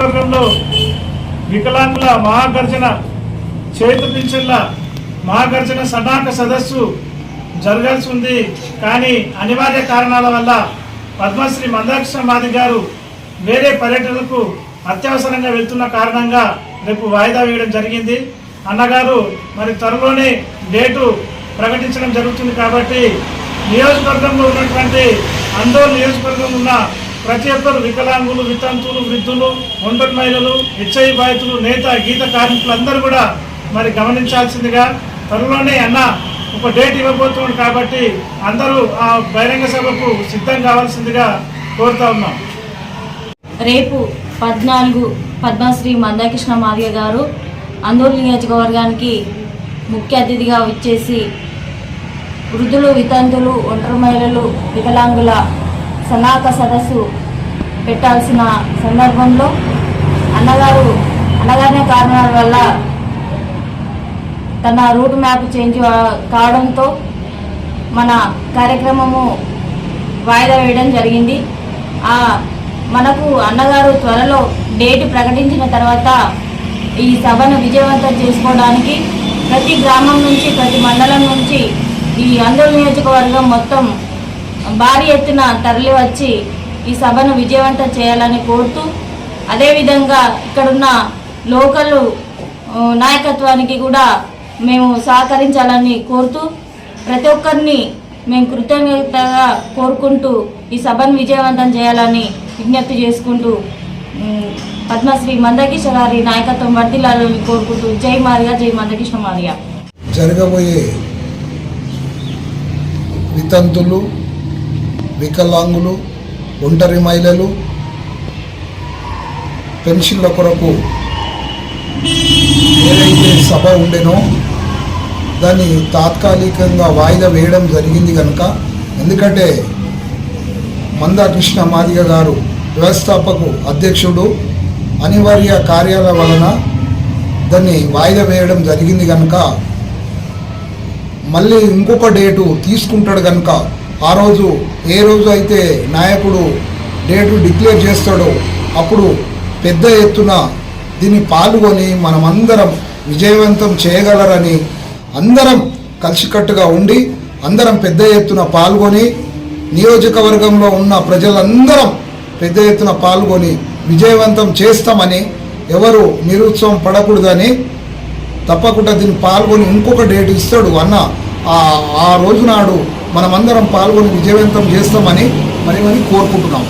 నియోజకవర్గంలో వికలాంగుల మహాగర్జన చేతు పింఛన్ల మహాగర్జన సన్నాహక సదస్సు జరగాల్సి ఉంది కానీ అనివార్య కారణాల వల్ల పద్మశ్రీ మందాకృష్ణ మాది గారు వేరే పర్యటనకు అత్యవసరంగా వెళ్తున్న కారణంగా రేపు వాయిదా వేయడం జరిగింది. అన్నగారు మరి త్వరలోనే డేటు ప్రకటించడం జరుగుతుంది కాబట్టి నియోజకవర్గంలో ఉన్నటువంటి అందరూ నియోజకవర్గంలో ఉన్న ప్రతి ఒక్కరు వికలాంగులు వితంతులు వృద్ధులు ఒంటరి మహిళలు హెచ్ఐ బాధితులు నేత గీత కార్మికులందరూ కూడా మరి గమనించాల్సిందిగా త్వరలోనే అన్న ఒక డేట్ ఇవ్వబోతున్నాడు కాబట్టి అందరూ ఆ బహిరంగ సభకు సిద్ధం కావాల్సిందిగా కోరుతా ఉన్నాం. రేపు పద్నాలుగు పద్మశ్రీ మందాకృష్ణ మాదిగ గారు అందూరు నియోజకవర్గానికి ముఖ్య అతిథిగా వచ్చేసి వృద్ధులు వితంతులు ఒంటరి మహిళలు వికలాంగుల సనాక సదస్సు పెట్టాల్సిన సందర్భంలో అన్నగారు అన్నగారిన కారణాల వల్ల తన రూట్ మ్యాప్ చేంజ్ కావడంతో మన కార్యక్రమము వాయిదా వేయడం జరిగింది. ఆ మనకు అన్నగారు త్వరలో డేట్ ప్రకటించిన తర్వాత ఈ సభను విజయవంతం చేసుకోవడానికి ప్రతి గ్రామం నుంచి ప్రతి మండలం నుంచి ఈ ఆందోళన నియోజకవర్గం మొత్తం భారీ ఎత్తున తరలి వచ్చి ఈ సభను విజయవంతం చేయాలని కోరుతూ అదేవిధంగా ఇక్కడున్న లోకల్ నాయకత్వానికి కూడా మేము సహకరించాలని కోరుతూ ప్రతి ఒక్కరిని మేము కృతజ్ఞతగా కోరుకుంటూ ఈ సభను విజయవంతం చేయాలని విజ్ఞప్తి చేసుకుంటూ పద్మశ్రీ మందకృష్ణ గారి నాయకత్వం వర్తిల్లాలని కోరుకుంటూ జై మాదిగా జై మందకృష్ణ మాదిగా. జరగబోయే వితంతులు వికలాంగులు ఒంటరి మహిళలు పెన్షన్ల కొరకు ఏదైతే సభ ఉండేనో దాన్ని తాత్కాలికంగా వాయిదా వేయడం జరిగింది కనుక ఎందుకంటే మందాకృష్ణ మాదిగ గారు వ్యవస్థాపకు అధ్యక్షుడు అనివార్య కార్యాల వలన దాన్ని వాయిదా వేయడం జరిగింది కనుక మళ్ళీ ఇంకొక డేటు తీసుకుంటాడు కనుక ఆ రోజు ఏ రోజు అయితే నాయకుడు డేటు డిక్లేర్ చేస్తాడో అప్పుడు పెద్ద ఎత్తున దీన్ని పాల్గొని మనమందరం విజయవంతం చేయగలరని అందరం కలిసికట్టుగా ఉండి అందరం పెద్ద ఎత్తున పాల్గొని నియోజకవర్గంలో ఉన్న ప్రజలందరం పెద్ద ఎత్తున పాల్గొని విజయవంతం చేస్తామని ఎవరు నిరుత్సవం పడకూడదని తప్పకుండా దీన్ని పాల్గొని ఇంకొక డేట్ ఇస్తాడు అన్న ఆ ఆ రోజు నాడు మనమందరం పాల్గొని విజయవంతం చేస్తామని మరి మరి కోరుకుంటున్నాం.